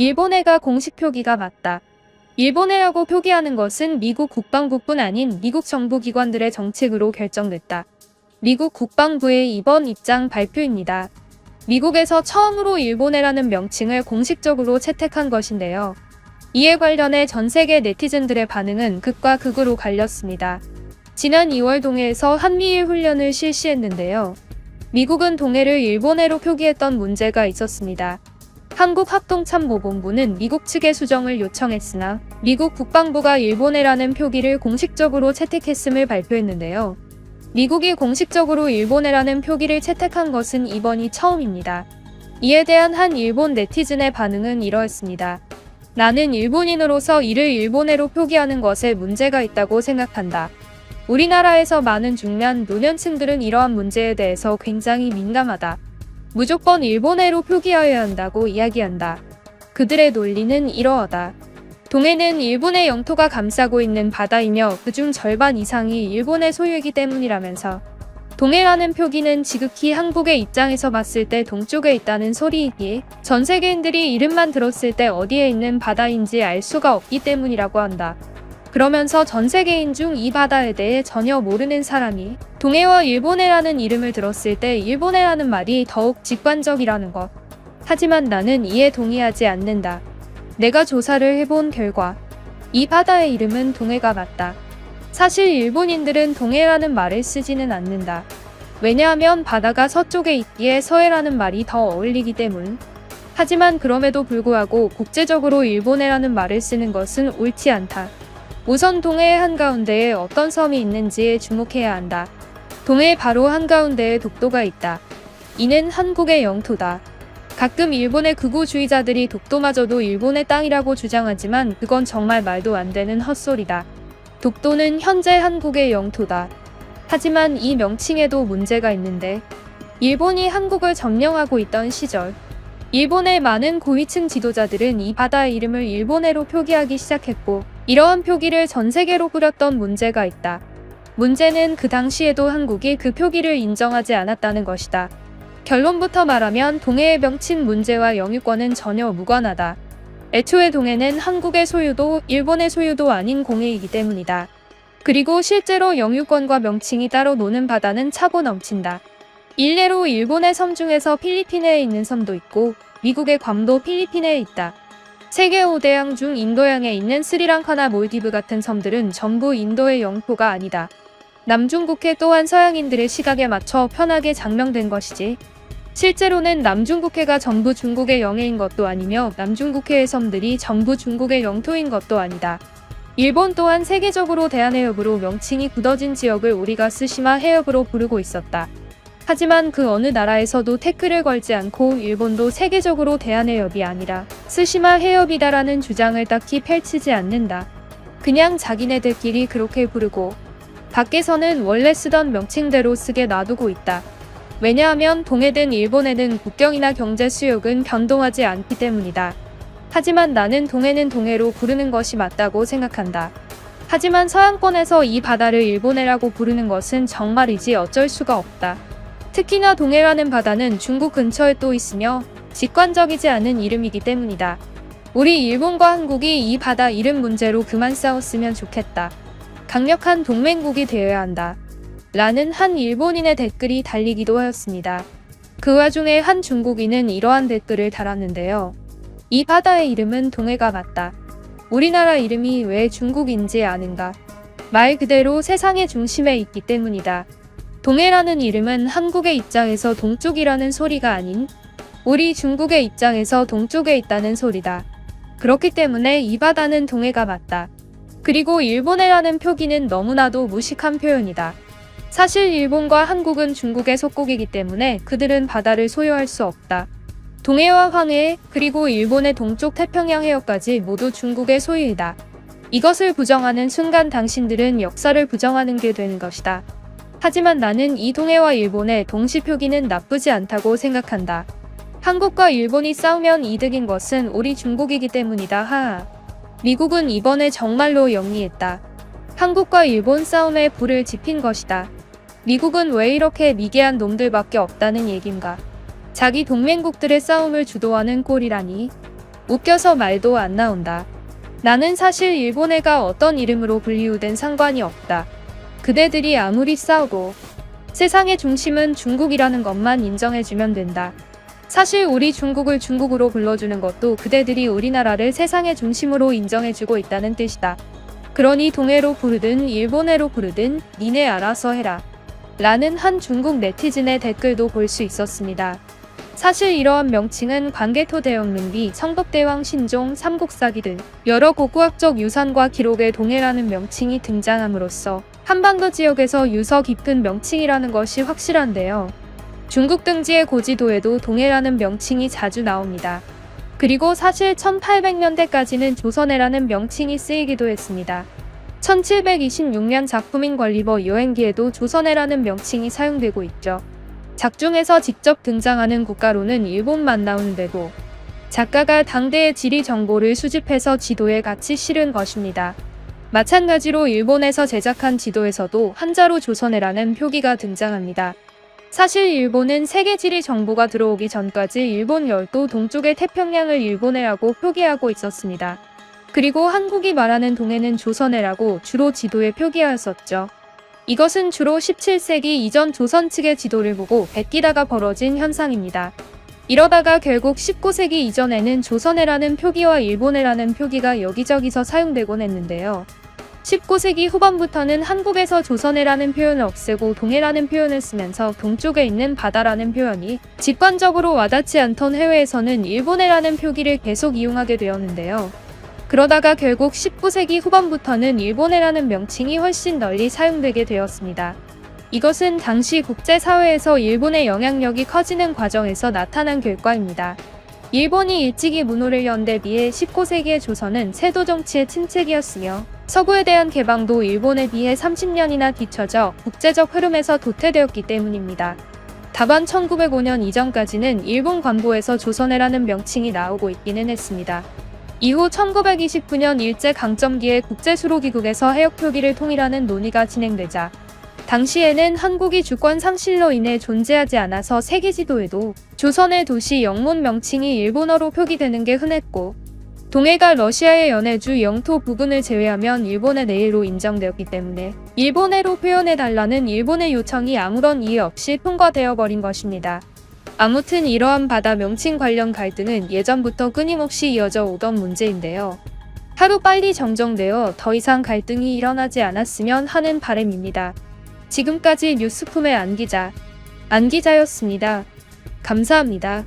일본해가 공식 표기가 맞다. 일본해라고 표기하는 것은 미국 국방부뿐 아닌 미국 정부 기관들의 정책으로 결정됐다. 미국 국방부의 이번 입장 발표입니다. 미국에서 처음으로 일본해라는 명칭을 공식적으로 채택한 것인데요. 이에 관련해 전 세계 네티즌들의 반응은 극과 극으로 갈렸습니다. 지난 2월 동해에서 한미일 훈련을 실시했는데요. 미국은 동해를 일본해로 표기했던 문제가 있었습니다. 한국합동참모본부는 미국 측의 수정을 요청했으나 미국 국방부가 일본해라는 표기를 공식적으로 채택했음을 발표했는데요. 미국이 공식적으로 일본해라는 표기를 채택한 것은 이번이 처음입니다. 이에 대한 한 일본 네티즌의 반응은 이러했습니다. 나는 일본인으로서 이를 일본해로 표기하는 것에 문제가 있다고 생각한다. 우리나라에서 많은 중년, 노년층들은 이러한 문제에 대해서 굉장히 민감하다. 무조건 일본해로 표기하여야 한다고 이야기한다. 그들의 논리는 이러하다. 동해는 일본의 영토가 감싸고 있는 바다이며 그중 절반 이상이 일본의 소유이기 때문이라면서 동해라는 표기는 지극히 한국의 입장에서 봤을 때 동쪽에 있다는 소리이기에 전 세계인들이 이름만 들었을 때 어디에 있는 바다인지 알 수가 없기 때문이라고 한다. 그러면서 전 세계인 중 이 바다에 대해 전혀 모르는 사람이 동해와 일본해라는 이름을 들었을 때 일본해라는 말이 더욱 직관적이라는 것. 하지만 나는 이에 동의하지 않는다. 내가 조사를 해본 결과 이 바다의 이름은 동해가 맞다. 사실 일본인들은 동해라는 말을 쓰지는 않는다. 왜냐하면 바다가 서쪽에 있기에 서해라는 말이 더 어울리기 때문. 하지만 그럼에도 불구하고 국제적으로 일본해라는 말을 쓰는 것은 옳지 않다. 우선 동해의 한가운데에 어떤 섬이 있는지에 주목해야 한다. 동해 바로 한가운데에 독도가 있다. 이는 한국의 영토다. 가끔 일본의 극우주의자들이 독도마저도 일본의 땅이라고 주장하지만 그건 정말 말도 안 되는 헛소리다. 독도는 현재 한국의 영토다. 하지만 이 명칭에도 문제가 있는데 일본이 한국을 점령하고 있던 시절 일본의 많은 고위층 지도자들은 이 바다의 이름을 일본해로 표기하기 시작했고 이러한 표기를 전 세계로 뿌렸던 문제가 있다. 문제는 그 당시에도 한국이 그 표기를 인정하지 않았다는 것이다. 결론부터 말하면 동해의 명칭 문제와 영유권은 전혀 무관하다. 애초에 동해는 한국의 소유도 일본의 소유도 아닌 공해이기 때문이다. 그리고 실제로 영유권과 명칭이 따로 노는 바다는 차고 넘친다. 일례로 일본의 섬 중에서 필리핀해에 있는 섬도 있고 미국의 괌도 필리핀해에 있다. 세계 5대양 중 인도양에 있는 스리랑카나 몰디브 같은 섬들은 전부 인도의 영토가 아니다. 남중국해 또한 서양인들의 시각에 맞춰 편하게 장명된 것이지. 실제로는 남중국해가 전부 중국의 영해인 것도 아니며 남중국해의 섬들이 전부 중국의 영토인 것도 아니다. 일본 또한 세계적으로 대한해협으로 명칭이 굳어진 지역을 우리가 스시마 해협으로 부르고 있었다. 하지만 그 어느 나라에서도 태클을 걸지 않고 일본도 세계적으로 대한해협이 아니라 스시마 해협이다라는 주장을 딱히 펼치지 않는다. 그냥 자기네들끼리 그렇게 부르고 밖에서는 원래 쓰던 명칭대로 쓰게 놔두고 있다. 왜냐하면 동해든 일본에는 국경이나 경제 수역은 변동하지 않기 때문이다. 하지만 나는 동해는 동해로 부르는 것이 맞다고 생각한다. 하지만 서양권에서 이 바다를 일본해라고 부르는 것은 정말이지 어쩔 수가 없다. 특히나 동해라는 바다는 중국 근처에 또 있으며 직관적이지 않은 이름이기 때문이다. 우리 일본과 한국이 이 바다 이름 문제로 그만 싸웠으면 좋겠다. 강력한 동맹국이 되어야 한다. 라는 한 일본인의 댓글이 달리기도 하였습니다. 그 와중에 한 중국인은 이러한 댓글을 달았는데요. 이 바다의 이름은 동해가 맞다. 우리나라 이름이 왜 중국인지 아는가? 말 그대로 세상의 중심에 있기 때문이다. 동해라는 이름은 한국의 입장에서 동쪽이라는 소리가 아닌 우리 중국의 입장에서 동쪽에 있다는 소리다. 그렇기 때문에 이 바다는 동해가 맞다. 그리고 일본해라는 표기는 너무나도 무식한 표현이다. 사실 일본과 한국은 중국의 속국이기 때문에 그들은 바다를 소유할 수 없다. 동해와 황해, 그리고 일본의 동쪽 태평양 해역까지 모두 중국의 소유이다. 이것을 부정하는 순간 당신들은 역사를 부정하는 게 되는 것이다. 하지만 나는 이 동해와 일본의 동시 표기는 나쁘지 않다고 생각한다. 한국과 일본이 싸우면 이득인 것은 우리 중국이기 때문이다. 하하. 미국은 이번에 정말로 영리했다. 한국과 일본 싸움에 불을 지핀 것이다. 미국은 왜 이렇게 미개한 놈들밖에 없다는 얘긴가. 자기 동맹국들의 싸움을 주도하는 꼴이라니. 웃겨서 말도 안 나온다. 나는 사실 일본해가 어떤 이름으로 불리우든 상관이 없다. 그대들이 아무리 싸우고 세상의 중심은 중국이라는 것만 인정해주면 된다. 사실 우리 중국을 중국으로 불러주는 것도 그대들이 우리나라를 세상의 중심으로 인정해주고 있다는 뜻이다. 그러니 동해로 부르든 일본해로 부르든 니네 알아서 해라. 라는 한 중국 네티즌의 댓글도 볼 수 있었습니다. 사실 이러한 명칭은 광개토 대영릉비, 청덕대왕 신종, 삼국사기 등 여러 고고학적 유산과 기록에 동해라는 명칭이 등장함으로써 한반도 지역에서 유서 깊은 명칭이라는 것이 확실한데요. 중국 등지의 고지도에도 동해라는 명칭이 자주 나옵니다. 그리고 사실 1800년대까지는 조선해라는 명칭이 쓰이기도 했습니다. 1726년 작품인 관리버 여행기에도 조선해라는 명칭이 사용되고 있죠. 작중에서 직접 등장하는 국가로는 일본만 나오는데도 작가가 당대의 지리 정보를 수집해서 지도에 같이 실은 것입니다. 마찬가지로 일본에서 제작한 지도에서도 한자로 조선해라는 표기가 등장합니다. 사실 일본은 세계 지리 정보가 들어오기 전까지 일본 열도 동쪽의 태평양을 일본해라고 표기하고 있었습니다. 그리고 한국이 말하는 동해는 조선해라고 주로 지도에 표기하였었죠. 이것은 주로 17세기 이전 조선 측의 지도를 보고 베끼다가 벌어진 현상입니다. 이러다가 결국 19세기 이전에는 조선해라는 표기와 일본해라는 표기가 여기저기서 사용되곤 했는데요. 19세기 후반부터는 한국에서 조선해라는 표현을 없애고 동해라는 표현을 쓰면서 동쪽에 있는 바다라는 표현이 직관적으로 와닿지 않던 해외에서는 일본해라는 표기를 계속 이용하게 되었는데요. 그러다가 결국 19세기 후반부터는 일본해라는 명칭이 훨씬 널리 사용되게 되었습니다. 이것은 당시 국제사회에서 일본의 영향력이 커지는 과정에서 나타난 결과입니다. 일본이 일찍이 문호를 연 데 비해 19세기의 조선은 세도 정치의 침체기였으며 서구에 대한 개방도 일본에 비해 30년이나 뒤처져 국제적 흐름에서 도태되었기 때문입니다. 다만 1905년 이전까지는 일본 관보에서 조선해라는 명칭이 나오고 있기는 했습니다. 이후 1929년 일제강점기에 국제수로기국에서 해역 표기를 통일하는 논의가 진행되자 당시에는 한국이 주권 상실로 인해 존재하지 않아서 세계 지도에도 조선의 도시 영문 명칭이 일본어로 표기되는 게 흔했고 동해가 러시아의 연해주 영토 부분을 제외하면 일본의 내일로 인정되었기 때문에 일본해로 표현해달라는 일본의 요청이 아무런 이해 없이 통과되어 버린 것입니다. 아무튼 이러한 바다 명칭 관련 갈등은 예전부터 끊임없이 이어져 오던 문제인데요. 하루 빨리 정정되어 더 이상 갈등이 일어나지 않았으면 하는 바람입니다. 지금까지 뉴스품의 안 기자, 안 기자였습니다. 감사합니다.